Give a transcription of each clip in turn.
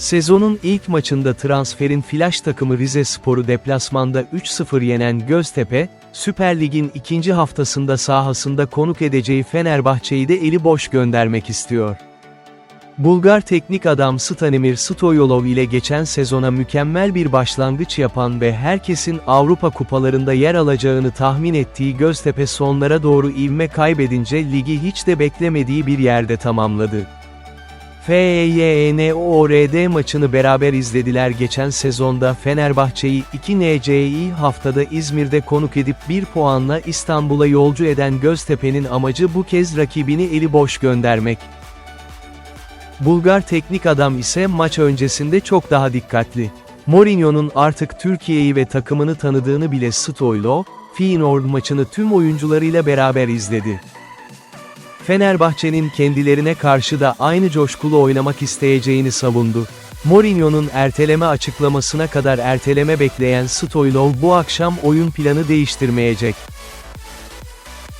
Sezonun ilk maçında transferin flash takımı Rize Spor'u deplasmanda 3-0 yenen Göztepe, Süper Lig'in ikinci haftasında sahasında konuk edeceği Fenerbahçe'yi de eli boş göndermek istiyor. Bulgar teknik adam Stanimir Stoyolov ile geçen sezona mükemmel bir başlangıç yapan ve herkesin Avrupa kupalarında yer alacağını tahmin ettiği Göztepe sonlara doğru ivme kaybedince ligi hiç de beklemediği bir yerde tamamladı. FEYNORD maçını beraber izlediler geçen sezonda Fenerbahçe'yi 2 NCI haftada İzmir'de konuk edip 1 puanla İstanbul'a yolcu eden Göztepe'nin amacı bu kez rakibini eli boş göndermek. Bulgar teknik adam ise maç öncesinde çok daha dikkatli. Mourinho'nun artık Türkiye'yi ve takımını tanıdığını bile Stoylo, Feyenoord maçını tüm oyuncularıyla beraber izledi. Fenerbahçe'nin kendilerine karşı da aynı coşkulu oynamak isteyeceğini savundu. Mourinho'nun erteleme açıklamasına kadar erteleme bekleyen Stoylov bu akşam oyun planı değiştirmeyecek.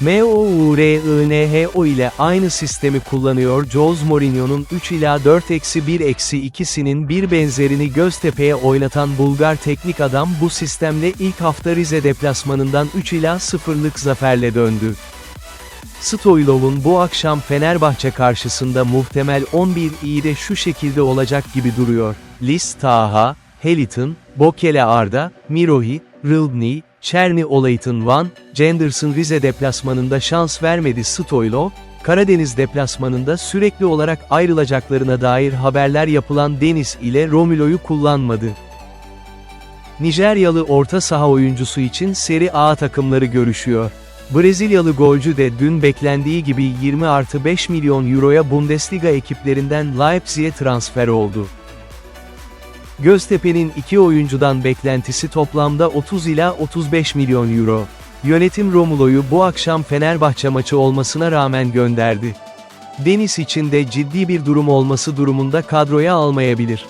MOURINHO ile aynı sistemi kullanıyor Jose Mourinho'nun 3 ila 4-1-2'sinin bir benzerini Göztepe'ye oynatan Bulgar teknik adam bu sistemle ilk hafta Rize deplasmanından 3 ila 0'lık zaferle döndü. Stoylov'un bu akşam Fenerbahçe karşısında muhtemel 11 iyi de şu şekilde olacak gibi duruyor. Lis Taha, Heliton, Bokele Arda, Mirohi, Rılbni, Çerni Olaytın Van, Cenderson Rize deplasmanında şans vermedi Stoylov, Karadeniz deplasmanında sürekli olarak ayrılacaklarına dair haberler yapılan Deniz ile Romulo'yu kullanmadı. Nijeryalı orta saha oyuncusu için Serie A takımları görüşüyor. Brezilyalı golcü de dün beklendiği gibi 20 artı 5 milyon euroya Bundesliga ekiplerinden Leipzig'e transfer oldu. Göztepe'nin iki oyuncudan beklentisi toplamda 30 ila 35 milyon euro. Yönetim Romulo'yu bu akşam Fenerbahçe maçı olmasına rağmen gönderdi. Deniz için de ciddi bir durum olması durumunda kadroya almayabilir.